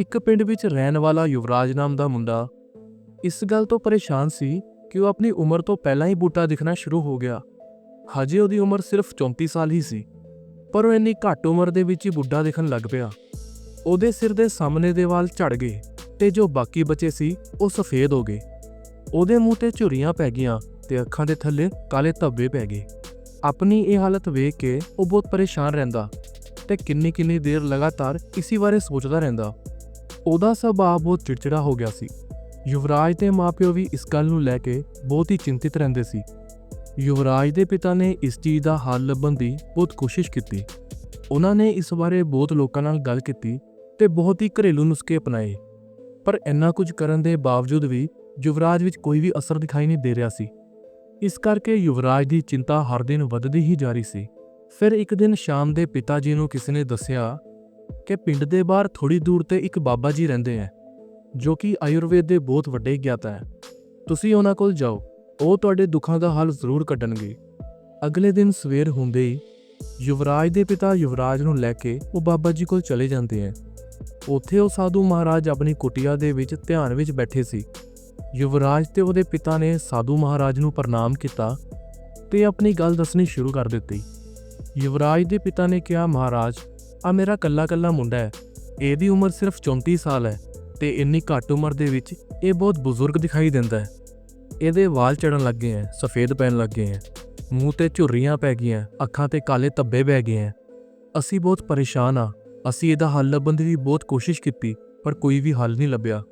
ਇੱਕ ਪਿੰਡ ਵਿੱਚ ਰਹਿਣ ਵਾਲਾ ਯੁਵਰਾਜ ਨਾਮ ਦਾ ਮੁੰਡਾ ਇਸ ਗੱਲ ਤੋਂ ਪਰੇਸ਼ਾਨ ਸੀ ਕਿ ਉਹ ਆਪਣੀ ਉਮਰ ਤੋਂ ਪਹਿਲਾਂ ਹੀ ਬੂਟਾ ਦਿਖਣਾ ਸ਼ੁਰੂ ਹੋ ਗਿਆ। ਹਜੇ ਉਹਦੀ ਉਮਰ ਸਿਰਫ 34 ਸਾਲ ਹੀ ਸੀ, ਪਰ ਉਹ ਇੰਨੀ ਘੱਟ ਉਮਰ ਦੇ ਵਿੱਚ ਹੀ ਬੁੱਢਾ ਦਿਖਣ ਲੱਗ ਪਿਆ। ਉਹਦੇ ਸਿਰ ਦੇ ਸਾਹਮਣੇ ਦੇ ਵਾਲ ਝੜ ਗਏ ਤੇ ਜੋ ਬਾਕੀ ਬਚੇ ਸੀ, ਉਹ ਸਫੇਦ ਹੋ ਗਏ। ਉਹਦੇ ਮੂੰਹ ਤੇ ਝੁਰੀਆਂ ਪੈ ਗਈਆਂ ਤੇ ਅੱਖਾਂ ਦੇ ਥੱਲੇ ਕਾਲੇ ਧੱਬੇ ਪੈ ਗਏ। ਆਪਣੀ ਇਹ ਹਾਲਤ ਵੇਖ ਕੇ ਉਹ ਬਹੁਤ ਪਰੇਸ਼ਾਨ ਰਹਿੰਦਾ ਤੇ ਕਿੰਨੀ ਕਿੰਨੀ ਦੇਰ ਲਗਾਤਾਰ ਇਸੇ ਬਾਰੇ ਸੋਚਦਾ ਰਹਿੰਦਾ। ਉਹਦਾ ਸੁਭਾਅ ਬਹੁਤ ਚਿੜਚਿੜਾ ਹੋ ਗਿਆ ਸੀ। ਯੁਵਰਾਜ ਦੇ ਮਾਪਿਓ ਵੀ ਇਸ ਗੱਲ ਨੂੰ ਲੈ ਕੇ ਬਹੁਤ ਹੀ ਚਿੰਤਿਤ ਰਹਿੰਦੇ ਸੀ। ਯੁਵਰਾਜ ਦੇ ਪਿਤਾ ਨੇ ਇਸ ਚੀਜ਼ ਦਾ ਹੱਲ ਲੱਭਣ ਦੀ ਬਹੁਤ ਕੋਸ਼ਿਸ਼ ਕੀਤੀ। ਉਹਨਾਂ ਨੇ ਇਸ ਬਾਰੇ ਬਹੁਤ ਲੋਕਾਂ ਨਾਲ ਗੱਲ ਕੀਤੀ ਤੇ ਬਹੁਤ ਹੀ ਘਰੇਲੂ ਨੁਸਖੇ ਅਪਣਾਏ। ਪਰ ਇੰਨਾ ਕੁਝ ਕਰਨ ਦੇ ਬਾਵਜੂਦ ਵੀ ਯੁਵਰਾਜ ਵਿੱਚ ਕੋਈ ਵੀ ਅਸਰ ਦਿਖਾਈ ਨਹੀਂ ਦੇ ਰਿਹਾ ਸੀ। ਇਸ ਕਰਕੇ ਯੁਵਰਾਜ ਦੀ ਚਿੰਤਾ ਹਰ ਦਿਨ ਵੱਧਦੀ ਹੀ ਜਾ ਰਹੀ ਸੀ। ਫਿਰ ਇੱਕ ਦਿਨ ਸ਼ਾਮ ਦੇ ਪਿਤਾ ਜੀ ਨੂੰ ਕਿਸੇ ਨੇ ਦੱਸਿਆ ਕਿ ਪਿੰਡ ਦੇ ਬਾਹਰ ਥੋੜੀ ਦੂਰ ਤੇ ਇੱਕ ਬਾਬਾ ਜੀ ਰਹਿੰਦੇ ਹੈ ਜੋ ਕਿ ਆਯੁਰਵੇਦ ਦੇ ਬਹੁਤ ਵੱਡੇ ਗਿਆਤਾ ਹੈ ਤੁਸੀਂ ਉਹਨਾਂ ਕੋਲ ਜਾਓ, ਉਹ ਤੁਹਾਡੇ ਦੁੱਖਾਂ ਦਾ ਹੱਲ ਜ਼ਰੂਰ ਕੱਢਣਗੇ। ਅਗਲੇ ਦਿਨ ਸਵੇਰ ਹੁੰਦੇ ਹੀ ਯੁਵਰਾਜ ਦੇ ਪਿਤਾ ਯੁਵਰਾਜ ਨੂੰ ਲੈ ਕੇ ਉਹ ਬਾਬਾ ਜੀ ਕੋਲ ਚਲੇ ਜਾਂਦੇ ਹੈ ਉੱਥੇ ਉਹ ਸਾਧੂ ਮਹਾਰਾਜ ਆਪਣੀ ਕੁਟਿਆ ਦੇ ਵਿੱਚ ਧਿਆਨ ਵਿੱਚ ਬੈਠੇ ਸੀ। ਯੁਵਰਾਜ ਤੇ ਉਹਦੇ ਪਿਤਾ ਨੇ ਸਾਧੂ ਮਹਾਰਾਜ ਨੂੰ ਪ੍ਰਣਾਮ ਕੀਤਾ ਤੇ ਆਪਣੀ ਗੱਲ ਦੱਸਣੀ ਸ਼ੁਰੂ ਕਰ ਦਿੱਤੀ। ਯੁਵਰਾਜ ਦੇ ਪਿਤਾ ਨੇ ਕਿਹਾ, ਮਹਾਰਾਜ ਆ ਮੇਰਾ ਕੱਲਾ ਕੱਲਾ ਮੁੰਡਾ ਹੈ। ਇਹਦੀ ਉਮਰ ਸਿਰਫ 34 ਸਾਲ ਹੈ ਤੇ ਇੰਨੀ ਘੱਟ ਉਮਰ ਦੇ ਵਿੱਚ ਇਹ ਬਹੁਤ ਬਜ਼ੁਰਗ ਦਿਖਾਈ ਦਿੰਦਾ ਹੈ। ਇਹਦੇ ਵਾਲ ਚੜਨ ਲੱਗੇ ਹੈ, ਸਫੇਦ ਪੈਣ ਲੱਗੇ ਹੈ। ਮੂੰਹ ਤੇ ਝੁਰਰੀਆਂ ਪੈ ਗਈਆਂ ਅੱਖਾਂ ਤੇ ਕਾਲੇ ਧੱਬੇ ਪੈ ਗਏ ਹੈ। ਅਸੀਂ ਬਹੁਤ ਪਰੇਸ਼ਾਨ ਆ ਅਸੀਂ ਇਹਦਾ ਹੱਲ ਲੱਭਣ ਦੀ ਵੀ ਬਹੁਤ ਕੋਸ਼ਿਸ਼ ਕੀਤੀ, ਪਰ ਕੋਈ ਵੀ ਹੱਲ ਨਹੀਂ ਲੱਭਿਆ।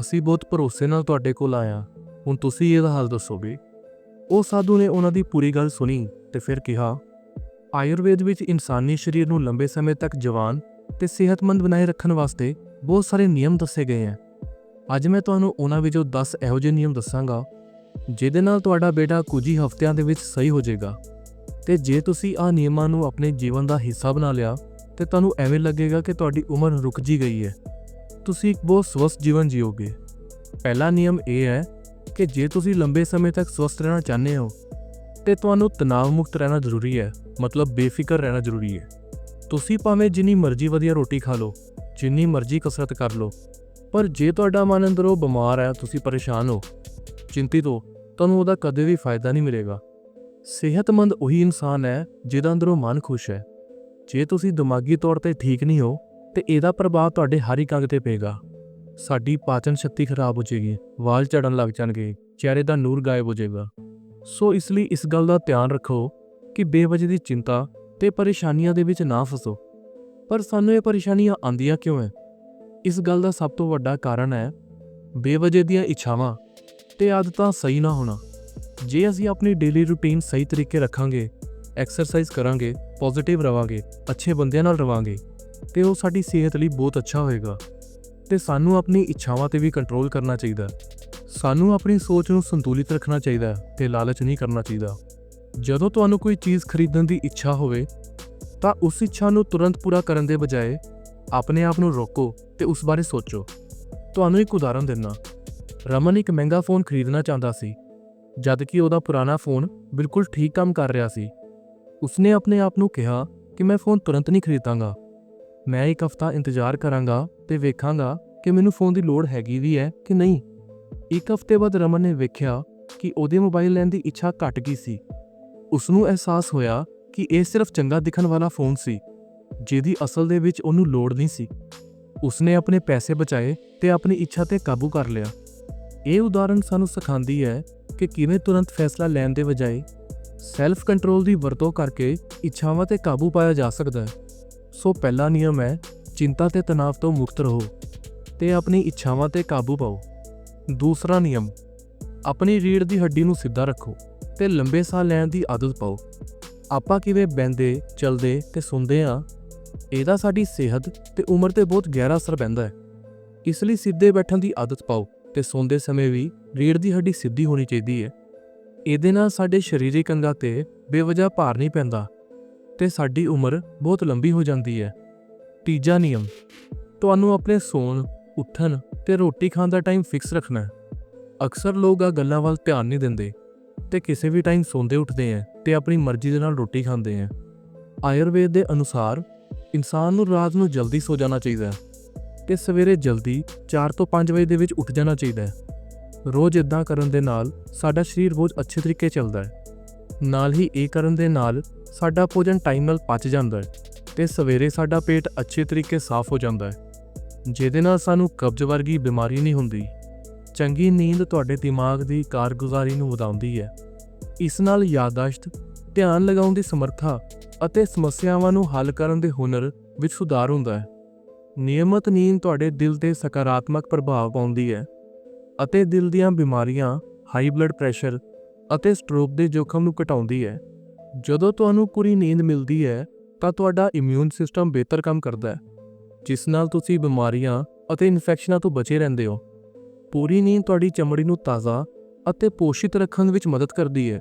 ਅਸੀਂ ਬਹੁਤ ਭਰੋਸੇ ਨਾਲ ਤੁਹਾਡੇ ਕੋਲ ਆਇਆ ਹੁਣ ਤੁਸੀਂ ਇਹਦਾ ਹੱਲ ਦੱਸੋਗੇ। ਉਹ ਸਾਧੂ ਨੇ ਉਹਨਾਂ ਦੀ ਪੂਰੀ ਗੱਲ ਸੁਣੀ ਤੇ ਫਿਰ ਕਿਹਾ ਆਯੁਰਵੇਦ ਵਿੱਚ ਇਨਸਾਨੀ ਸਰੀਰ ਨੂੰ ਲੰਬੇ ਸਮੇਂ ਤੱਕ ਜਵਾਨ ਤੇ ਸਿਹਤਮੰਦ ਬਣਾਏ ਰੱਖਣ ਵਾਸਤੇ ਬਹੁਤ ਸਾਰੇ ਨਿਯਮ ਦੱਸੇ ਗਏ ਹਨ ਅੱਜ ਮੈਂ ਤੁਹਾਨੂੰ ਉਹਨਾਂ ਵਿੱਚੋਂ 10 ਇਹੋ ਜਿਹੇ ਨਿਯਮ ਦੱਸਾਂਗਾ, ਜਿਹਦੇ ਨਾਲ ਤੁਹਾਡਾ ਬੇਟਾ ਕੁਝ ਹੀ ਹਫ਼ਤਿਆਂ ਦੇ ਵਿੱਚ ਸਹੀ ਹੋ ਜਾਏਗਾ। ਤੇ ਜੇ ਤੁਸੀਂ ਆਹ ਨਿਯਮਾਂ ਨੂੰ ਆਪਣੇ ਜੀਵਨ ਦਾ ਹਿੱਸਾ ਬਣਾ ਲਿਆ, ਤੇ ਤੁਹਾਨੂੰ ਐਵੇਂ ਲੱਗੇਗਾ ਕਿ ਤੁਹਾਡੀ ਉਮਰ ਰੁਕ ਜੀ ਗਈ ਹੈ। ਤੁਸੀਂ ਇੱਕ ਬਹੁਤ ਸਵਸਥ ਜੀਵਨ ਜੀਓਗੇ। ਪਹਿਲਾ ਨਿਯਮ ਇਹ ਹੈ ਕਿ ਜੇ ਤੁਸੀਂ ਲੰਬੇ ਸਮੇਂ ਤੱਕ ਸਵਸਥ ਰਹਿਣਾ ਚਾਹੁੰਦੇ ਹੋ ਤੇ ਤੁਹਾਨੂੰ ਤਣਾਅ ਮੁਕਤ ਰਹਿਣਾ ਜ਼ਰੂਰੀ ਹੈ, ਮਤਲਬ ਬੇਫਿਕਰ ਰਹਿਣਾ ਜ਼ਰੂਰੀ ਹੈ। ਤੁਸੀਂ ਭਾਵੇਂ ਜਿੰਨੀ ਮਰਜ਼ੀ ਵਧੀਆ ਰੋਟੀ ਖਾ ਲਓ, ਜਿੰਨੀ ਮਰਜ਼ੀ ਕਸਰਤ ਕਰ ਲਓ, ਪਰ ਜੇ ਤੁਹਾਡਾ ਮਨ ਅੰਦਰੋਂ ਬਿਮਾਰ ਹੈ, ਤੁਸੀਂ ਪਰੇਸ਼ਾਨ ਹੋ, ਚਿੰਤਿਤ ਹੋ, ਤੁਹਾਨੂੰ ਉਹਦਾ ਕਦੇ ਵੀ ਫਾਇਦਾ ਨਹੀਂ ਮਿਲੇਗਾ। ਸਿਹਤਮੰਦ ਉਹੀ ਇਨਸਾਨ ਹੈ, ਜਿਹਦਾ ਅੰਦਰੋਂ ਮਨ ਖੁਸ਼ ਹੈ। ਜੇ ਤੁਸੀਂ ਦਿਮਾਗੀ ਤੌਰ ਤੇ ਠੀਕ ਨਹੀਂ ਹੋ, ਤੇ ਇਹਦਾ ਪ੍ਰਭਾਵ ਤੁਹਾਡੇ ਹਰ ਇੱਕ ਅੰਗ ਤੇ ਪਏਗਾ। ਸਾਡੀ ਪਾਚਨ ਸ਼ਕਤੀ ਖਰਾਬ ਹੋ ਜਾਏਗੀ, ਵਾਲ ਝੜਨ ਲੱਗ ਜਾਣਗੇ, ਚਿਹਰੇ ਦਾ ਨੂਰ ਗਾਇਬ ਹੋ ਜਾਏਗਾ। ਸੋ ਇਸ ਲਈ ਇਸ ਗੱਲ ਦਾ ਧਿਆਨ ਰੱਖੋ ਕਿ ਬੇਵਜ੍ਹਾ ਦੀ ਚਿੰਤਾ ਤੇ ਪਰੇਸ਼ਾਨੀਆਂ ਦੇ ਵਿੱਚ ਨਾ ਫਸੋ। ਪਰ ਸਾਨੂੰ ਇਹ ਪਰੇਸ਼ਾਨੀਆਂ ਆਂਦੀਆਂ ਕਿਉਂ ਹੈ ਇਸ ਗੱਲ ਦਾ ਸਭ ਤੋਂ ਵੱਡਾ ਕਾਰਨ ਹੈ ਬੇਵਜ੍ਹਾ ਦੀਆਂ ਇੱਛਾਵਾਂ ਤੇ ਆਦਤਾਂ ਸਹੀ ਨਾ ਹੋਣਾ। ਜੇ ਅਸੀਂ ਆਪਣੀ ਡੇਲੀ ਰੁਟੀਨ ਸਹੀ ਤਰੀਕੇ ਰੱਖਾਂਗੇ ਐਕਸਰਸਾਈਜ਼ ਕਰਾਂਗੇ ਪੋਜ਼ਿਟਿਵ ਰਵਾਂਗੇ, ਅੱਛੇ ਬੰਦਿਆਂ ਨਾਲ ਰਵਾਂਗੇ, ਤੇ ਉਹ ਸਾਡੀ ਸਿਹਤ ਲਈ ਬਹੁਤ ਅੱਛਾ ਹੋਏਗਾ। ਤੇ ਸਾਨੂੰ ਆਪਣੀ ਇੱਛਾਵਾਂ ਤੇ ਵੀ ਕੰਟਰੋਲ ਕਰਨਾ ਚਾਹੀਦਾ। ਸਾਨੂੰ ਆਪਣੀ ਸੋਚ ਨੂੰ ਸੰਤੁਲਿਤ ਰੱਖਣਾ ਚਾਹੀਦਾ ਹੈ ਤੇ ਲਾਲਚ ਨਹੀਂ ਕਰਨਾ ਚਾਹੀਦਾ। ਜਦੋਂ ਤੁਹਾਨੂੰ ਕੋਈ ਚੀਜ਼ ਖਰੀਦਣ ਦੀ ਇੱਛਾ ਹੋਵੇ, ਤਾਂ ਉਸ ਇੱਛਾ ਨੂੰ ਤੁਰੰਤ ਪੂਰਾ ਕਰਨ ਦੇ ਬਜਾਏ ਆਪਣੇ ਆਪ ਨੂੰ ਰੋਕੋ ਤੇ ਉਸ ਬਾਰੇ ਸੋਚੋ। ਤੁਹਾਨੂੰ ਇੱਕ ਉਦਾਹਰਨ ਦਿੰਨਾ ਰਮਨ ਇੱਕ ਮਹਿੰਗਾ ਫੋਨ ਖਰੀਦਣਾ ਚਾਹੁੰਦਾ ਸੀ, ਜਦ ਕਿ ਉਹਦਾ ਪੁਰਾਣਾ ਫੋਨ ਬਿਲਕੁਲ ਠੀਕ ਕੰਮ ਕਰ ਰਿਹਾ ਸੀ। ਉਸਨੇ ਆਪਣੇ ਆਪ ਨੂੰ ਕਿਹਾ ਕਿ ਮੈਂ ਫੋਨ ਤੁਰੰਤ ਨਹੀਂ ਖਰੀਦਾਂਗਾ। ਮੈਂ ਇੱਕ ਹਫ਼ਤਾ ਇੰਤਜ਼ਾਰ ਕਰਾਂਗਾ ਤੇ ਵੇਖਾਂਗਾ ਕਿ ਮੈਨੂੰ ਫੋਨ ਦੀ ਲੋੜ ਹੈਗੀ ਵੀ ਹੈ ਕਿ ਨਹੀਂ। ਇੱਕ ਹਫ਼ਤੇ ਬਾਅਦ ਰਮਨ ਨੇ ਵੇਖਿਆ ਕਿ ਉਹਦੇ ਮੋਬਾਈਲ ਲੈਣ ਦੀ ਇੱਛਾ ਘਟ ਗਈ ਸੀ। ਉਸ ਨੂੰ ਅਹਿਸਾਸ ਹੋਇਆ ਕਿ ਇਹ ਸਿਰਫ ਚੰਗਾ ਦਿਖਣ ਵਾਲਾ ਫੋਨ ਸੀ, ਜਿਹਦੀ ਅਸਲ ਦੇ ਵਿੱਚ ਉਹਨੂੰ ਲੋੜ ਨਹੀਂ ਸੀ। ਉਸਨੇ ਆਪਣੇ ਪੈਸੇ ਬਚਾਏ ਤੇ ਆਪਣੀ ਇੱਛਾ ਤੇ ਕਾਬੂ ਕਰ ਲਿਆ। ਇਹ ਉਦਾਹਰਣ ਸਾਨੂੰ ਸਿਖਾਉਂਦੀ ਹੈ ਕਿ ਕਿਵੇਂ ਤੁਰੰਤ ਫੈਸਲਾ ਲੈਣ ਦੇ ਬਜਾਏ ਸੈਲਫ ਕੰਟਰੋਲ ਦੀ ਵਰਤੋਂ ਕਰਕੇ ਇੱਛਾਵਾਂ ਤੇ ਕਾਬੂ ਪਾਇਆ ਜਾ ਸਕਦਾ ਹੈ। ਸੋ ਪਹਿਲਾ ਨਿਯਮ ਹੈ, ਚਿੰਤਾ ਤੇ ਤਣਾਅ ਤੋਂ ਮੁਕਤ ਰਹੋ ਤੇ ਆਪਣੀ ਇੱਛਾਵਾਂ ਤੇ ਕਾਬੂ ਪਾਓ। ਦੂਸਰਾ ਨਿਯਮ, ਆਪਣੀ ਰੀੜ੍ਹ ਦੀ ਹੱਡੀ ਨੂੰ ਸਿੱਧਾ ਰੱਖੋ ਤੇ ਲੰਬੇ ਸਾਹ ਲੈਣ ਦੀ ਆਦਤ ਪਾਓ। ਆਪਾਂ ਕਿਵੇਂ ਬੈੰਦੇ ਚਲਦੇ ਤੇ ਸੁਣਦੇ ਆ ਇਹਦਾ ਸਾਡੀ ਸਿਹਤ ਤੇ ਉਮਰ ਤੇ ਬਹੁਤ ਗਹਿਰਾ ਅਸਰ ਪੈਂਦਾ ਹੈ। ਇਸ ਲਈ ਸਿੱਧੇ ਬੈਠਣ ਦੀ ਆਦਤ ਪਾਓ ਤੇ ਸੌਂਦੇ ਸਮੇਂ ਵੀ ਰੀੜ੍ਹ ਦੀ ਹੱਡੀ ਸਿੱਧੀ ਹੋਣੀ ਚਾਹੀਦੀ ਹੈ। ਇਹਦੇ ਨਾਲ ਸਾਡੇ ਸਰੀਰਕ ਅੰਗਾਂ ਤੇ ਬੇਵਜ੍ਹਾ ਭਾਰ ਨਹੀਂ ਪੈਂਦਾ ਤੇ ਸਾਡੀ ਉਮਰ ਬਹੁਤ ਲੰਬੀ ਹੋ ਜਾਂਦੀ ਹੈ। ਤੀਜਾ ਨਿਯਮ, ਤੁਹਾਨੂੰ ਆਪਣੇ ਸੌਣ, ਉੱਠਣ ਤੇ ਰੋਟੀ ਖਾਣ ਦਾ ਟਾਈਮ ਫਿਕਸ ਰੱਖਣਾ ਹੈ। ਅਕਸਰ ਲੋਕ ਆ ਗੱਲਾਂ ਵੱਲ ਧਿਆਨ ਨਹੀਂ ਦਿੰਦੇ ਤੇ ਕਿਸੇ ਵੀ ਟਾਈਮ ਸੌਂਦੇ ਉੱਠਦੇ ਆ ਤੇ ਆਪਣੀ ਮਰਜ਼ੀ ਦੇ ਨਾਲ ਰੋਟੀ ਖਾਂਦੇ ਆ। ਆਯੁਰਵੇਦ ਦੇ ਅਨੁਸਾਰ ਇਨਸਾਨ ਨੂੰ ਰਾਤ ਨੂੰ ਜਲਦੀ ਸੋ ਜਾਣਾ ਚਾਹੀਦਾ ਹੈ ਤੇ ਸਵੇਰੇ ਜਲਦੀ 4 ਤੋਂ 5 ਵਜੇ ਦੇ ਵਿੱਚ ਉੱਠ ਜਾਣਾ ਚਾਹੀਦਾ ਹੈ। ਰੋਜ਼ ਇਦਾਂ ਕਰਨ ਦੇ ਨਾਲ ਸਾਡਾ ਸਰੀਰ ਬਹੁਤ ਅੱਛੇ ਤਰੀਕੇ ਚੱਲਦਾ ਹੈ। ਨਾਲ ਹੀ ਇਹ ਕਰਨ ਦੇ ਨਾਲ ਸਾਡਾ ਭੋਜਨ ਟਾਈਮ ਨਾਲ ਪਚ ਜਾਂਦਾ ਹੈ ਤੇ ਸਵੇਰੇ ਸਾਡਾ ਪੇਟ ਅੱਛੇ ਤਰੀਕੇ ਸਾਫ਼ ਹੋ ਜਾਂਦਾ ਹੈ। ਜਿਹਦੇ ਨਾਲ ਸਾਨੂੰ ਕਬਜ਼ ਵਰਗੀ ਬਿਮਾਰੀ ਨਹੀਂ ਹੁੰਦੀ। ਚੰਗੀ ਨੀਂਦ ਤੁਹਾਡੇ ਦਿਮਾਗ ਦੀ ਕਾਰਗੁਜ਼ਾਰੀ ਨੂੰ ਵਧਾਉਂਦੀ ਹੈ। ਇਸ ਨਾਲ ਯਾਦਾਸ਼ਤ, ਧਿਆਨ ਲਗਾਉਣ ਦੀ ਸਮਰੱਥਾ ਅਤੇ ਸਮੱਸਿਆਵਾਂ ਨੂੰ ਹੱਲ ਕਰਨ ਦੇ ਹੁਨਰ ਵਿੱਚ ਸੁਧਾਰ ਹੁੰਦਾ ਹੈ। ਨਿਯਮਤ ਨੀਂਦ ਤੁਹਾਡੇ ਦਿਲ ਤੇ ਸਕਾਰਾਤਮਕ ਪ੍ਰਭਾਵ ਪਾਉਂਦੀ ਹੈ ਅਤੇ ਦਿਲ ਦੀਆਂ ਬਿਮਾਰੀਆਂ ਹਾਈ ਬਲੱਡ ਪ੍ਰੈਸ਼ਰ ਅਤੇ ਸਟ੍ਰੋਕ ਦੇ ਜੋਖਮ ਨੂੰ ਘਟਾਉਂਦੀ ਹੈ। ਜਦੋਂ ਤੁਹਾਨੂੰ ਪੂਰੀ ਨੀਂਦ ਮਿਲਦੀ ਹੈ ਤਾਂ ਤੁਹਾਡਾ ਇਮਿਊਨ ਸਿਸਟਮ ਬਿਹਤਰ ਕੰਮ ਕਰਦਾ ਹੈ। ਜਿਸ ਨਾਲ ਤੁਸੀਂ ਬਿਮਾਰੀਆਂ ਅਤੇ ਇਨਫੈਕਸ਼ਨਾਂ ਤੋਂ ਬਚੇ ਰਹਿੰਦੇ ਹੋ। ਪੂਰੀ ਨੀਂਦ ਤੁਹਾਡੀ ਚਮੜੀ ਨੂੰ ਤਾਜ਼ਾ ਅਤੇ ਪੋਸ਼ਿਤ ਰੱਖਣ ਵਿੱਚ ਮਦਦ ਕਰਦੀ ਹੈ।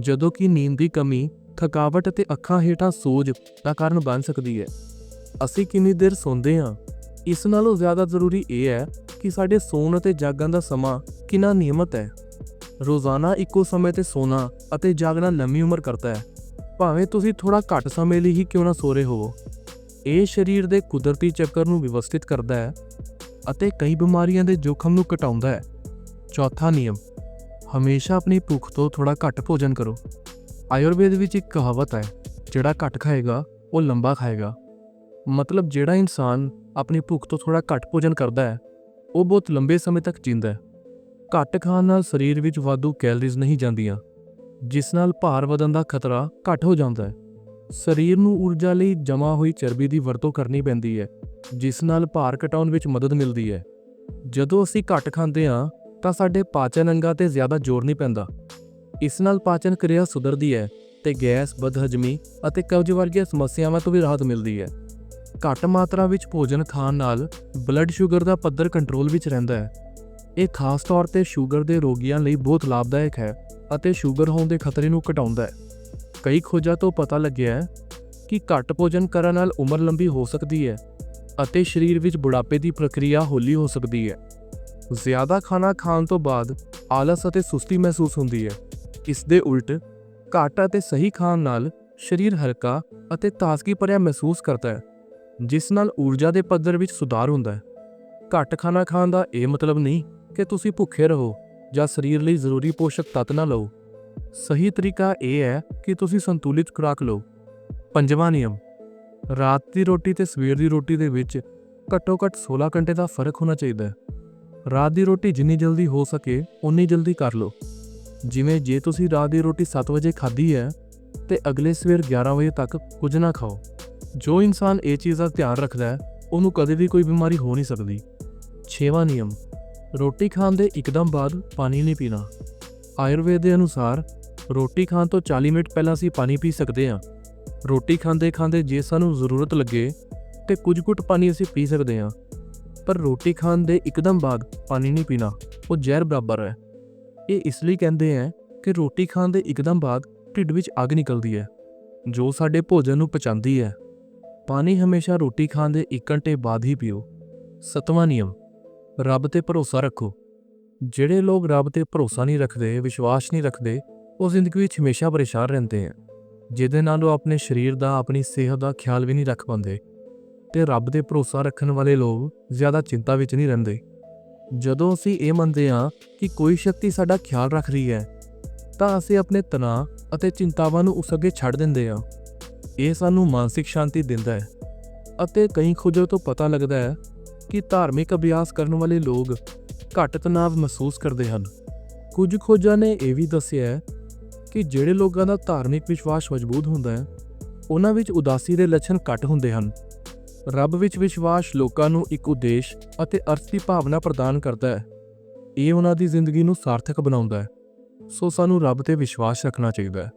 ਜਦੋਂ ਕਿ ਨੀਂਦ ਦੀ ਕਮੀ, ਥਕਾਵਟ ਅਤੇ ਅੱਖਾਂ ਹੇਠਾਂ ਸੋਜ ਦਾ ਕਾਰਨ ਬਣ ਸਕਦੀ ਹੈ। ਅਸੀਂ ਕਿੰਨੀ ਦੇਰ ਸੌਂਦੇ ਹਾਂ? ਇਸ ਨਾਲੋਂ ਜ਼ਿਆਦਾ ਜ਼ਰੂਰੀ ਇਹ ਹੈ ਕਿ ਸਾਡੇ ਸੌਣ ਅਤੇ ਜਾਗਣ ਦਾ ਸਮਾਂ ਕਿੰਨਾ ਨਿਯਮਤ ਹੈ। ਰੋਜ਼ਾਨਾ ਇੱਕੋ ਸਮੇਂ ਤੇ ਸੌਣਾ ਅਤੇ ਜਾਗਣਾ ਲੰਮੀ ਉਮਰ ਕਰਦਾ ਹੈ। ਭਾਵੇਂ ਤੁਸੀਂ ਥੋੜਾ ਘੱਟ ਸਮੇਂ ਲਈ ਹੀ ਕਿਉਂ ਨਾ ਸੋ ਰਹੇ ਹੋਵੋ। ਇਹ ਸਰੀਰ ਦੇ ਕੁਦਰਤੀ ਚੱਕਰ ਨੂੰ ਵਿਵਸਥਿਤ ਕਰਦਾ ਹੈ ਅਤੇ ਕਈ ਬਿਮਾਰੀਆਂ ਦੇ ਜੋਖਮ ਨੂੰ ਘਟਾਉਂਦਾ ਹੈ। ਚੌਥਾ ਨਿਯਮ, ਹਮੇਸ਼ਾ ਆਪਣੀ ਭੁੱਖ ਤੋਂ ਥੋੜਾ ਘੱਟ ਭੋਜਨ ਕਰੋ। ਆਯੁਰਵੇਦ ਵਿੱਚ ਇੱਕ ਕਹਾਵਤ ਹੈ, ਜਿਹੜਾ ਘੱਟ ਖਾਏਗਾ, ਉਹ ਲੰਬਾ ਖਾਏਗਾ। ਮਤਲਬ ਜਿਹੜਾ ਇਨਸਾਨ ਆਪਣੀ ਭੁੱਖ ਤੋਂ ਥੋੜਾ ਘੱਟ ਭੋਜਨ ਕਰਦਾ ਹੈ, ਉਹ ਬਹੁਤ ਲੰਬੇ ਸਮੇਂ ਤੱਕ ਜਿੰਦਾ ਹੈ। ਘੱਟ ਖਾਣ ਨਾਲ ਸਰੀਰ ਵਿੱਚ ਵਾਧੂ ਕੈਲਰੀਜ਼ ਨਹੀਂ ਜਾਂਦੀਆਂ, ਜਿਸ ਨਾਲ ਭਾਰ ਵਧਣ ਦਾ ਖਤਰਾ ਘੱਟ ਹੋ ਜਾਂਦਾ ਹੈ। ਸਰੀਰ ਨੂੰ ਊਰਜਾ ਲਈ ਜਮ੍ਹਾਂ ਹੋਈ ਚਰਬੀ ਦੀ ਵਰਤੋਂ ਕਰਨੀ ਪੈਂਦੀ ਹੈ, ਜਿਸ ਨਾਲ ਭਾਰ ਘਟਾਉਣ ਵਿੱਚ ਮਦਦ ਮਿਲਦੀ ਹੈ। ਜਦੋਂ ਅਸੀਂ ਘੱਟ ਖਾਂਦੇ ਹਾਂ, ਤਾਂ ਸਾਡੇ ਪਾਚਨ ਅੰਗਾਂ ਤੇ ਜ਼ਿਆਦਾ ਜ਼ੋਰ ਨਹੀਂ ਪੈਂਦਾ। ਇਸ ਨਾਲ ਪਾਚਨ ਕਿਰਿਆ ਸੁਧਰਦੀ ਹੈ ਤੇ ਗੈਸ, ਬਦਹਜਮੀ ਅਤੇ ਕਬਜ਼ ਵਰਗੀਆਂ ਸਮੱਸਿਆਵਾਂ ਤੋਂ ਵੀ ਰਾਹਤ ਮਿਲਦੀ ਹੈ। ਘੱਟ ਮਾਤਰਾ ਵਿੱਚ ਭੋਜਨ ਖਾਣ ਨਾਲ ਬਲੱਡ ਸ਼ੂਗਰ ਦਾ ਪੱਧਰ ਕੰਟਰੋਲ ਵਿੱਚ ਰਹਿੰਦਾ ਹੈ। ਇਹ ਖਾਸ ਤੌਰ ਤੇ ਸ਼ੂਗਰ ਦੇ ਰੋਗੀਆਂ ਲਈ ਬਹੁਤ ਲਾਭਦਾਇਕ ਹੈ ਅਤੇ ਸ਼ੂਗਰ ਹੋਣ ਦੇ ਖਤਰੇ ਨੂੰ ਘਟਾਉਂਦਾ ਹੈ। ਕਈ ਖੋਜਾਂ ਤੋਂ ਪਤਾ ਲੱਗਿਆ ਹੈ ਕਿ ਘੱਟ ਭੋਜਨ ਕਰਨ ਨਾਲ ਉਮਰ ਲੰਬੀ ਹੋ ਸਕਦੀ ਹੈ ਅਤੇ ਸਰੀਰ ਵਿੱਚ ਬੁਢਾਪੇ ਦੀ ਪ੍ਰਕਿਰਿਆ ਹੌਲੀ ਹੋ ਸਕਦੀ ਹੈ। ਜ਼ਿਆਦਾ ਖਾਣਾ ਖਾਣ ਤੋਂ ਬਾਅਦ ਆਲਸ ਅਤੇ ਸੁਸਤੀ ਮਹਿਸੂਸ ਹੁੰਦੀ ਹੈ। ਇਸ ਦੇ ਉਲਟ ਘੱਟ ਅਤੇ ਸਹੀ ਖਾਣ ਨਾਲ ਸਰੀਰ ਹਲਕਾ ਅਤੇ ਤਾਜ਼ਗੀ ਭਰਿਆ ਮਹਿਸੂਸ ਕਰਦਾ ਹੈ, ਜਿਸ ਨਾਲ ਊਰਜਾ ਦੇ ਪੱਧਰ ਵਿੱਚ ਸੁਧਾਰ ਹੁੰਦਾ ਹੈ। ਘੱਟ ਖਾਣਾ ਖਾਣ ਦਾ ਇਹ ਮਤਲਬ ਨਹੀਂ ਕਿ ਤੁਸੀਂ ਭੁੱਖੇ ਰਹੋ ਜਾਂ ਸਰੀਰ ਲਈ ਜ਼ਰੂਰੀ ਪੋਸ਼ਕ ਤੱਤ ਨਾ ਲਓ। ਸਹੀ ਤਰੀਕਾ ਇਹ ਹੈ ਕਿ ਤੁਸੀਂ ਸੰਤੁਲਿਤ ਖੁਰਾਕ ਲਓ। ਪੰਜਵਾਂ ਨਿਯਮ, ਰਾਤ ਦੀ ਰੋਟੀ ਤੇ ਸਵੇਰ ਦੀ ਰੋਟੀ ਦੇ ਵਿੱਚ ਘੱਟੋ ਘੱਟ 16 ਘੰਟੇ ਦਾ ਫ਼ਰਕ ਹੋਣਾ ਚਾਹੀਦਾ ਹੈ। ਰਾਤ ਦੀ ਰੋਟੀ ਜਿੰਨੀ ਜਲਦੀ ਹੋ ਸਕੇ ਉਨੀ ਜਲਦੀ ਕਰ ਲਓ। ਜਿਵੇਂ ਜੇ ਤੁਸੀਂ ਰਾਤ ਦੀ ਰੋਟੀ 7 ਵਜੇ ਖਾਧੀ ਹੈ ਤੇ ਅਗਲੇ ਸਵੇਰ 11 ਵਜੇ ਤੱਕ ਕੁਝ ਨਾ ਖਾਓ। ਜੋ ਇਨਸਾਨ ਇਹ ਚੀਜ਼ ਦਾ ਧਿਆਨ ਰੱਖਦਾ ਹੈ, ਉਹਨੂੰ ਕਦੇ ਵੀ ਕੋਈ ਬਿਮਾਰੀ ਹੋ ਨਹੀਂ ਸਕਦੀ। ਛੇਵਾਂ ਨਿਯਮ, ਰੋਟੀ ਖਾਣ ਦੇ ਇੱਕਦਮ ਬਾਅਦ ਪਾਣੀ ਨਹੀਂ ਪੀਣਾ। ਆਯੁਰਵੇਦ ਦੇ ਅਨੁਸਾਰ, ਰੋਟੀ ਖਾਣ ਤੋਂ 40 ਮਿੰਟ ਪਹਿਲਾਂ ਅਸੀਂ ਪਾਣੀ ਪੀ ਸਕਦੇ ਹਾਂ। ਰੋਟੀ ਖਾਂਦੇ ਖਾਂਦੇ ਜੇ ਸਾਨੂੰ ਜ਼ਰੂਰਤ ਲੱਗੇ, ਤੇ ਕੁਝ ਘੁੱਟ ਪਾਣੀ ਅਸੀਂ ਪੀ ਸਕਦੇ ਹਾਂ। ਪਰ ਰੋਟੀ ਖਾਣ ਦੇ ਇੱਕਦਮ ਬਾਅਦ ਪਾਣੀ ਨਹੀਂ ਪੀਣਾ, ਉਹ ਜ਼ਹਿਰ ਬਰਾਬਰ ਹੈ। ਇਹ ਇਸ ਲਈ ਕਹਿੰਦੇ ਹੈ ਕਿ ਰੋਟੀ ਖਾਣ ਦੇ ਇੱਕਦਮ ਬਾਅਦ ਢਿੱਡ ਵਿੱਚ ਅੱਗ ਨਿਕਲਦੀ ਹੈ, ਜੋ ਸਾਡੇ ਭੋਜਨ ਨੂੰ ਪਚਾਉਂਦੀ ਹੈ। ਪਾਣੀ ਹਮੇਸ਼ਾ ਰੋਟੀ ਖਾਣ ਦੇ 1 ਘੰਟੇ ਬਾਅਦ ਹੀ ਪੀਓ। ਸਤਵਾਂ ਨਿਯਮ, ਰੱਬ ਤੇ ਭਰੋਸਾ ਰੱਖੋ। ਜਿਹੜੇ ਲੋਕ ਰੱਬ ਤੇ ਭਰੋਸਾ ਨਹੀਂ ਰੱਖਦੇ, ਵਿਸ਼ਵਾਸ ਨਹੀਂ ਰੱਖਦੇ, ਉਹ ਜ਼ਿੰਦਗੀ ਵਿੱਚ ਹਮੇਸ਼ਾ ਪਰੇਸ਼ਾਨ ਰਹਿੰਦੇ ਆ। ਜਿਹਦੇ ਨਾਲ ਉਹ ਆਪਣੇ ਸਰੀਰ ਦਾ, ਆਪਣੀ ਸਿਹਤ ਦਾ ਖਿਆਲ ਵੀ ਨਹੀਂ ਰੱਖ ਪਾਉਂਦੇ ਤੇ ਰੱਬ ਤੇ ਭਰੋਸਾ ਰੱਖਣ ਵਾਲੇ ਲੋਕ ਜ਼ਿਆਦਾ ਚਿੰਤਾ ਵਿੱਚ ਨਹੀਂ ਰਹਿੰਦੇ। ਜਦੋਂ ਅਸੀਂ ਇਹ ਮੰਨਦੇ ਹਾਂ ਕਿ ਕੋਈ ਸ਼ਕਤੀ ਸਾਡਾ ਖਿਆਲ ਰੱਖ ਰਹੀ ਹੈ, ਤਾਂ ਅਸੀਂ ਆਪਣੇ ਤਣਾਅ ਅਤੇ ਚਿੰਤਾਵਾਂ ਨੂੰ ਉਸ ਅੱਗੇ ਛੱਡ ਦਿੰਦੇ ਹਾਂ। ਇਹ ਸਾਨੂੰ ਮਾਨਸਿਕ ਸ਼ਾਂਤੀ ਦਿੰਦਾ ਹੈ ਅਤੇ ਕਈ ਖੋਜਾਂ ਤੋਂ ਪਤਾ ਲੱਗਦਾ ਹੈ ਕਿ ਧਾਰਮਿਕ ਅਭਿਆਸ ਕਰਨ ਵਾਲੇ ਲੋਕ ਘੱਟ ਤਣਾਅ ਮਹਿਸੂਸ ਕਰਦੇ ਹਨ। ਕੁਝ ਖੋਜਾਂ ਨੇ ਇਹ ਵੀ ਦੱਸਿਆ ਹੈ ਕਿ ਜਿਹੜੇ ਲੋਕਾਂ ਦਾ ਧਾਰਮਿਕ ਵਿਸ਼ਵਾਸ ਮਜ਼ਬੂਤ ਹੁੰਦਾ ਹੈ, ਉਹਨਾਂ ਵਿੱਚ ਉਦਾਸੀ ਦੇ ਲੱਛਣ ਘੱਟ ਹੁੰਦੇ ਹਨ। ਰੱਬ ਵਿੱਚ ਵਿਸ਼ਵਾਸ ਲੋਕਾਂ ਨੂੰ ਇੱਕ ਉਦੇਸ਼ ਅਤੇ ਅਰਥ ਦੀ ਭਾਵਨਾ ਪ੍ਰਦਾਨ ਕਰਦਾ ਹੈ। ਇਹ ਉਹਨਾਂ ਦੀ ਜ਼ਿੰਦਗੀ ਨੂੰ ਸਾਰਥਕ ਬਣਾਉਂਦਾ ਹੈ। ਸੋ ਸਾਨੂੰ ਰੱਬ ਤੇ ਵਿਸ਼ਵਾਸ ਰੱਖਣਾ ਚਾਹੀਦਾ ਹੈ।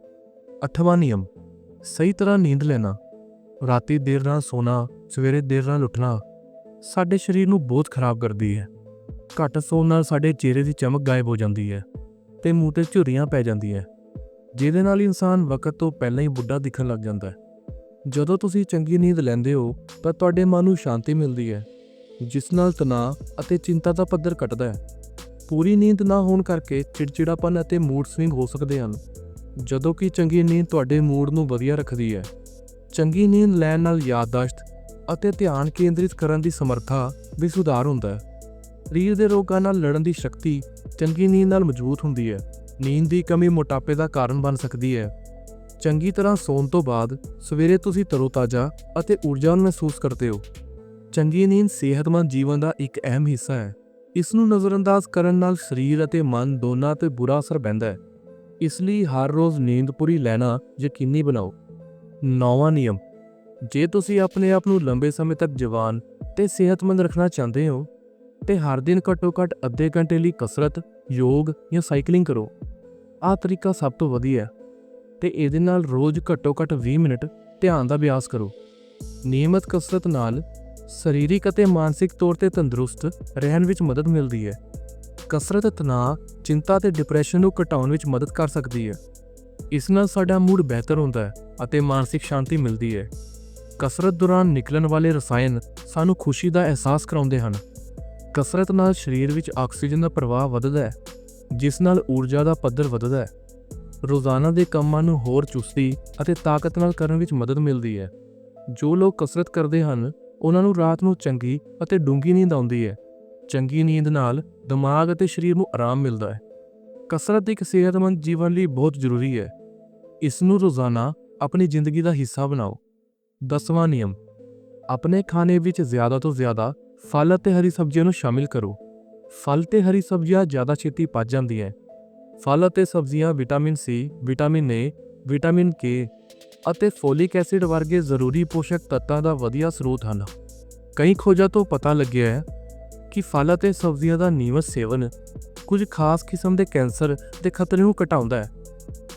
ਅੱਠਵਾਂ ਨਿਯਮ, ਸਹੀ ਤਰ੍ਹਾਂ ਨੀਂਦ ਲੈਣਾ। ਰਾਤੀ ਦੇਰ ਨਾਲ ਸੋਣਾ, ਸਵੇਰੇ ਦੇਰ ਨਾਲ ਉੱਠਣਾ, ਸਾਡੇ ਸਰੀਰ ਨੂੰ ਬਹੁਤ ਖਰਾਬ ਕਰਦੀ ਹੈ। ਘੱਟ ਸੌਣ ਨਾਲ ਸਾਡੇ ਚਿਹਰੇ ਦੀ ਚਮਕ ਗਾਇਬ ਹੋ ਜਾਂਦੀ ਹੈ ਤੇ ਮੂੰਹ ਤੇ ਝੁਰੀਆਂ ਪੈ ਜਾਂਦੀਆਂ ਜਿਹਦੇ ਨਾਲ ਇਨਸਾਨ ਵਕਤ ਤੋਂ ਪਹਿਲਾਂ ਹੀ ਬੁੱਢਾ ਦਿਖਣ ਲੱਗ ਜਾਂਦਾ ਹੈ। ਜਦੋਂ ਤੁਸੀਂ ਚੰਗੀ ਨੀਂਦ ਲੈਂਦੇ ਹੋ, ਤਾਂ ਤੁਹਾਡੇ ਮਨ ਨੂੰ ਸ਼ਾਂਤੀ ਮਿਲਦੀ ਹੈ, ਜਿਸ ਨਾਲ ਤਣਾਅ ਅਤੇ ਚਿੰਤਾ ਦਾ ਪੱਧਰ ਘਟਦਾ ਹੈ। ਪੂਰੀ ਨੀਂਦ ਨਾ ਹੋਣ ਕਰਕੇ ਚਿੜਚਿੜਾਪਨ ਅਤੇ ਮੂਡ ਸਵਿੰਗ ਹੋ ਸਕਦੇ ਹਨ। ਜਦੋਂ ਕਿ ਚੰਗੀ ਨੀਂਦ ਤੁਹਾਡੇ ਮੂਡ ਨੂੰ ਵਧੀਆ ਰੱਖਦੀ ਹੈ। ਚੰਗੀ ਨੀਂਦ ਲੈਣ ਨਾਲ ਯਾਦਦਾਸ਼ਤ ਅਤੇ ਧਿਆਨ ਕੇਂਦਰਿਤ ਕਰਨ ਦੀ ਸਮਰੱਥਾ ਵੀ ਸੁਧਾਰ ਹੁੰਦਾ ਹੈ। ਸਰੀਰ ਦੇ ਰੋਗਾਂ ਨਾਲ ਲੜਨ ਦੀ ਸ਼ਕਤੀ ਚੰਗੀ ਨੀਂਦ ਨਾਲ ਮਜ਼ਬੂਤ ਹੁੰਦੀ ਹੈ। ਨੀਂਦ ਦੀ ਕਮੀ ਮੋਟਾਪੇ ਦਾ ਕਾਰਨ ਬਣ ਸਕਦੀ ਹੈ। ਚੰਗੀ ਤਰ੍ਹਾਂ ਸੌਣ ਤੋਂ ਬਾਅਦ ਸਵੇਰੇ ਤੁਸੀਂ ਤਰੋਤਾਜ਼ਾ ਅਤੇ ਊਰਜਾਵਾਨ ਮਹਿਸੂਸ ਕਰਦੇ ਹੋ। ਚੰਗੀ ਨੀਂਦ ਸਿਹਤਮੰਦ ਜੀਵਨ ਦਾ ਇੱਕ ਅਹਿਮ ਹਿੱਸਾ ਹੈ। ਇਸ ਨੂੰ ਨਜ਼ਰਅੰਦਾਜ਼ ਕਰਨ ਨਾਲ ਸਰੀਰ ਅਤੇ ਮਨ ਦੋਨਾਂ ਤੇ ਬੁਰਾ ਅਸਰ ਪੈਂਦਾ ਹੈ। ਇਸ ਲਈ ਹਰ ਰੋਜ਼ ਨੀਂਦ ਪੂਰੀ ਲੈਣਾ ਯਕੀਨੀ ਬਣਾਓ। ਨੌਵਾਂ ਨਿਯਮ। ਜੇ ਤੁਸੀਂ ਆਪਣੇ ਆਪ ਨੂੰ ਲੰਬੇ ਸਮੇਂ ਤੱਕ ਜਵਾਨ ਤੇ ਸਿਹਤਮੰਦ ਰੱਖਣਾ ਚਾਹੁੰਦੇ ਹੋ ਤੇ ਹਰ ਦਿਨ ਘੱਟੋ-ਘੱਟ ਅੱਧੇ ਘੰਟੇ ਲਈ ਕਸਰਤ, ਯੋਗ ਜਾਂ ਸਾਈਕਲਿੰਗ ਕਰੋ। ਆਹ ਤਰੀਕਾ ਸਭ ਤੋਂ ਵਧੀਆ ਹੈ ਤੇ ਇਹਦੇ ਨਾਲ ਰੋਜ਼ ਘੱਟੋ-ਘੱਟ 20 ਮਿੰਟ ਧਿਆਨ ਦਾ ਅਭਿਆਸ ਕਰੋ। ਨਿਯਮਤ ਕਸਰਤ ਨਾਲ ਸਰੀਰਕ ਅਤੇ ਮਾਨਸਿਕ ਤੌਰ ਤੇ ਤੰਦਰੁਸਤ ਰਹਿਣ ਵਿੱਚ ਮਦਦ ਮਿਲਦੀ ਹੈ। ਕਸਰਤ ਤਣਾਅ, ਚਿੰਤਾ ਤੇ ਡਿਪਰੈਸ਼ਨ ਨੂੰ ਘਟਾਉਣ ਵਿੱਚ ਮਦਦ ਕਰ ਸਕਦੀ ਹੈ। ਇਸ ਨਾਲ ਸਾਡਾ ਮੂਡ ਬਿਹਤਰ ਹੁੰਦਾ ਹੈ ਅਤੇ ਮਾਨਸਿਕ ਸ਼ਾਂਤੀ ਮਿਲਦੀ ਹੈ। ਕਸਰਤ ਦੌਰਾਨ ਨਿਕਲਣ ਵਾਲੇ ਰਸਾਇਣ ਸਾਨੂੰ ਖੁਸ਼ੀ ਦਾ ਅਹਿਸਾਸ ਕਰਾਉਂਦੇ ਹਨ। ਕਸਰਤ ਨਾਲ ਸਰੀਰ ਵਿੱਚ ਆਕਸੀਜਨ ਦਾ ਪ੍ਰਵਾਹ ਵੱਧਦਾ ਹੈ, ਜਿਸ ਨਾਲ ਊਰਜਾ ਦਾ ਪੱਧਰ ਵੱਧਦਾ ਹੈ। ਰੋਜ਼ਾਨਾ ਦੇ ਕੰਮਾਂ ਨੂੰ ਹੋਰ ਚੁਸਤੀ ਅਤੇ ਤਾਕਤ ਨਾਲ ਕਰਨ ਵਿੱਚ ਮਦਦ ਮਿਲਦੀ ਹੈ। ਜੋ ਲੋਕ ਕਸਰਤ ਕਰਦੇ ਹਨ, ਉਹਨਾਂ ਨੂੰ ਰਾਤ ਨੂੰ ਚੰਗੀ ਅਤੇ ਡੂੰਘੀ ਨੀਂਦ ਆਉਂਦੀ ਹੈ। ਚੰਗੀ ਨੀਂਦ ਨਾਲ ਦਿਮਾਗ ਅਤੇ ਸਰੀਰ ਨੂੰ ਆਰਾਮ ਮਿਲਦਾ ਹੈ। ਕਸਰਤ ਇੱਕ ਸਿਹਤਮੰਦ ਜੀਵਨ ਲਈ ਬਹੁਤ ਜ਼ਰੂਰੀ ਹੈ। ਇਸ ਨੂੰ ਰੋਜ਼ਾਨਾ ਆਪਣੀ ਜ਼ਿੰਦਗੀ ਦਾ ਹਿੱਸਾ ਬਣਾਓ। ਦਸਵਾਂ ਨਿਯਮ, ਆਪਣੇ ਖਾਣੇ ਵਿੱਚ ਜ਼ਿਆਦਾ ਤੋਂ ਜ਼ਿਆਦਾ ਫਲ ਅਤੇ ਹਰੀ ਸਬਜ਼ੀਆਂ ਨੂੰ ਸ਼ਾਮਿਲ ਕਰੋ। ਫਲ ਤੇ ਹਰੀ ਸਬਜ਼ੀਆਂ ਜ਼ਿਆਦਾ ਛੇਤੀ ਪਚ ਜਾਂਦੀਆਂ ਫਲ ਅਤੇ ਸਬਜ਼ੀਆਂ vitamin C, vitamin A vitamin K ਅਤੇ ਫੋਲਿਕ ਐਸਿਡ ਵਰਗੇ ਜ਼ਰੂਰੀ ਪੋਸ਼ਕ ਤੱਤਾਂ ਦਾ ਵਧੀਆ ਸਰੋਤ ਹਨ। ਕਈ ਖੋਜਾਂ ਤੋਂ ਪਤਾ ਲੱਗਿਆ ਹੈ ਕਿ ਫਲ ਅਤੇ ਸਬਜ਼ੀਆਂ ਦਾ ਨਿਯਮਤ ਸੇਵਨ ਕੁਝ ਖਾਸ ਕਿਸਮ ਦੇ ਕੈਂਸਰ ਦੇ ਖਤਰੇ ਨੂੰ ਘਟਾਉਂਦਾ ਹੈ।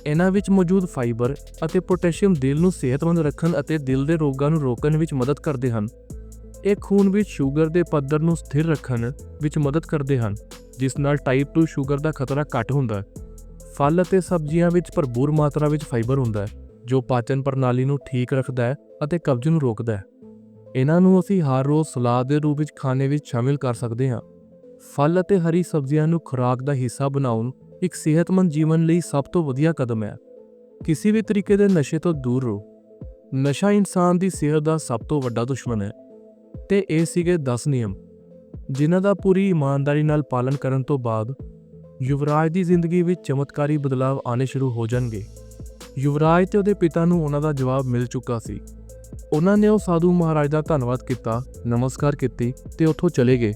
ਇਹਨਾਂ ਵਿੱਚ ਮੌਜੂਦ ਫਾਈਬਰ ਅਤੇ ਪੋਟਾਸ਼ੀਅਮ ਦਿਲ ਨੂੰ ਸਿਹਤਮੰਦ ਰੱਖਣ ਅਤੇ ਦਿਲ ਦੇ ਰੋਗਾਂ ਨੂੰ ਰੋਕਣ ਵਿੱਚ ਮਦਦ ਕਰਦੇ ਹਨ। ਇਹ ਖੂਨ ਵਿੱਚ ਸ਼ੂਗਰ ਦੇ ਪੱਧਰ ਨੂੰ ਸਥਿਰ ਰੱਖਣ ਵਿੱਚ ਮਦਦ ਕਰਦੇ ਹਨ, ਜਿਸ ਨਾਲ ਟਾਈਪ 2 ਸ਼ੂਗਰ ਦਾ ਖਤਰਾ ਘੱਟ ਹੁੰਦਾ ਹੈ। ਫਲ ਅਤੇ ਸਬਜ਼ੀਆਂ ਵਿੱਚ ਭਰਪੂਰ ਮਾਤਰਾ ਵਿੱਚ ਫਾਈਬਰ ਹੁੰਦਾ ਹੈ, ਜੋ ਪਾਚਨ ਪ੍ਰਣਾਲੀ ਨੂੰ ਠੀਕ ਰੱਖਦਾ ਹੈ ਅਤੇ ਕਬਜ਼ ਨੂੰ ਰੋਕਦਾ ਹੈ। ਇਹਨਾਂ ਨੂੰ ਅਸੀਂ ਹਰ ਰੋਜ਼ ਸਲਾਦ ਦੇ ਰੂਪ ਵਿੱਚ ਖਾਣੇ ਵਿੱਚ ਸ਼ਾਮਿਲ ਕਰ ਸਕਦੇ ਹਾਂ। ਫਲ ਅਤੇ ਹਰੀ ਸਬਜ਼ੀਆਂ ਨੂੰ ਖੁਰਾਕ ਦਾ ਹਿੱਸਾ ਬਣਾਉਣ ਇੱਕ ਸਿਹਤਮੰਦ ਜੀਵਨ ਲਈ ਸਭ ਤੋਂ ਵਧੀਆ ਕਦਮ ਹੈ। ਕਿਸੇ ਵੀ ਤਰੀਕੇ ਦੇ ਨਸ਼ੇ ਤੋਂ ਦੂਰ ਰਹੋ। ਨਸ਼ਾ ਇਨਸਾਨ ਦੀ ਸਿਹਤ ਦਾ ਸਭ ਤੋਂ ਵੱਡਾ ਦੁਸ਼ਮਣ ਹੈ। ਤੇ ਇਹ ਸੀਗੇ 10 ਨਿਯਮ, ਜਿਨ੍ਹਾਂ ਦਾ ਪੂਰੀ ਇਮਾਨਦਾਰੀ ਨਾਲ ਪਾਲਣ ਕਰਨ ਤੋਂ ਬਾਅਦ ਯੁਵਰਾਜ ਦੀ ਜ਼ਿੰਦਗੀ ਵਿੱਚ ਚਮਤਕਾਰੀ ਬਦਲਾਅ ਆਣੇ ਸ਼ੁਰੂ ਹੋ ਜਾਣਗੇ। ਯੁਵਰਾਜ ਤੇ ਉਹਦੇ ਪਿਤਾ ਨੂੰ ਉਹਨਾਂ ਦਾ ਜਵਾਬ ਮਿਲ ਚੁੱਕਾ ਸੀ। ਉਹਨਾਂ ਨੇ ਉਹ ਸਾਧੂ ਮਹਾਰਾਜ ਦਾ ਧੰਨਵਾਦ ਕੀਤਾ, ਨਮਸਕਾਰ ਕੀਤੀ ਤੇ ਉੱਥੋਂ ਚਲੇ ਗਏ।